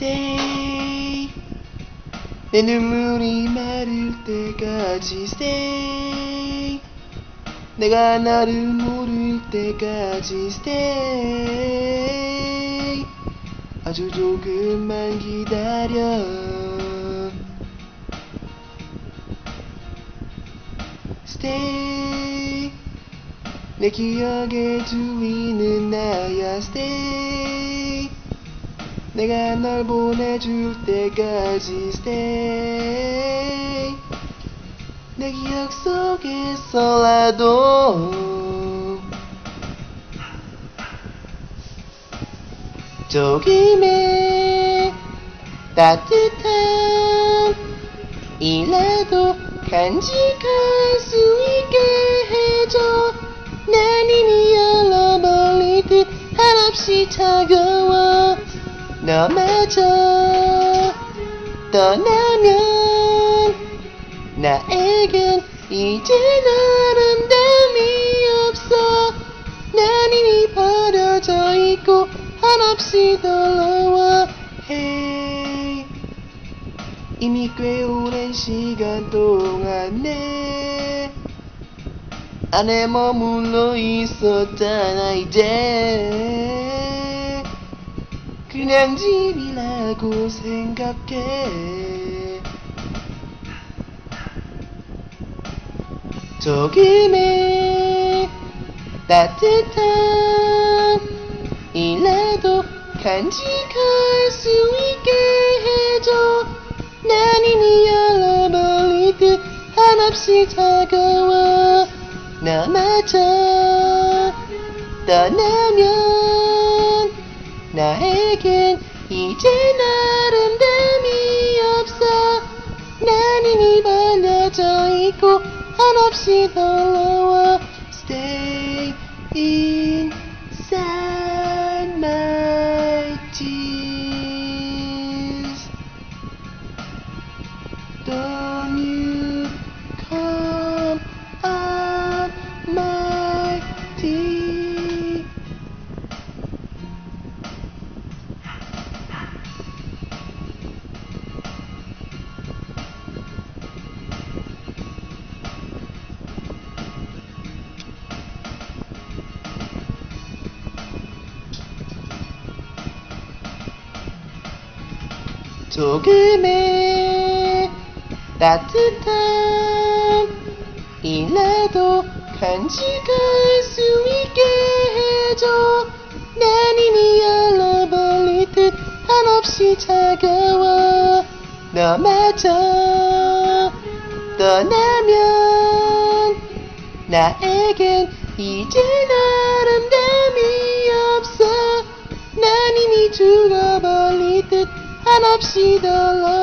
stay. 내 눈물이 마를 때까지 stay. 내가 너를 모를 때까지 stay. 아주 조금만 기다려. stay. 내 기억의 주인은 나야 stay 내가 널 보내줄 때까지 stay. 내 기억 속에서라도. 조금의 따뜻한 이라도 간직할 수 있게 해줘. 난 이미 열어버리듯 한없이 차가워 너마저 떠나면 나에겐 이제 아름다움이 없어. 난 이미 버려져 있고 한없이 hey. 이미 꽤 오랜 시간 동안 내 안에 머물러 있었잖아 이제 그냥 집이라고 생각해. 조금의 따뜻한 이라도 간직할 수 있게 해줘. 난 이미 열어버리듯 한없이 차가워. 너마저 떠나면 나에겐 이젠 아름다움이 없어. 난 이미 발려져 있고 한없이 더러워. Stay inside 조금의 따뜻한 이라도 간직할 수 있게 해줘. 난 이미 열어버리듯 한없이 차가워. 너마저 떠나면 나에겐 이젠 아름다움이 없어. 난 이미 죽어버리 듯 한없이 더러워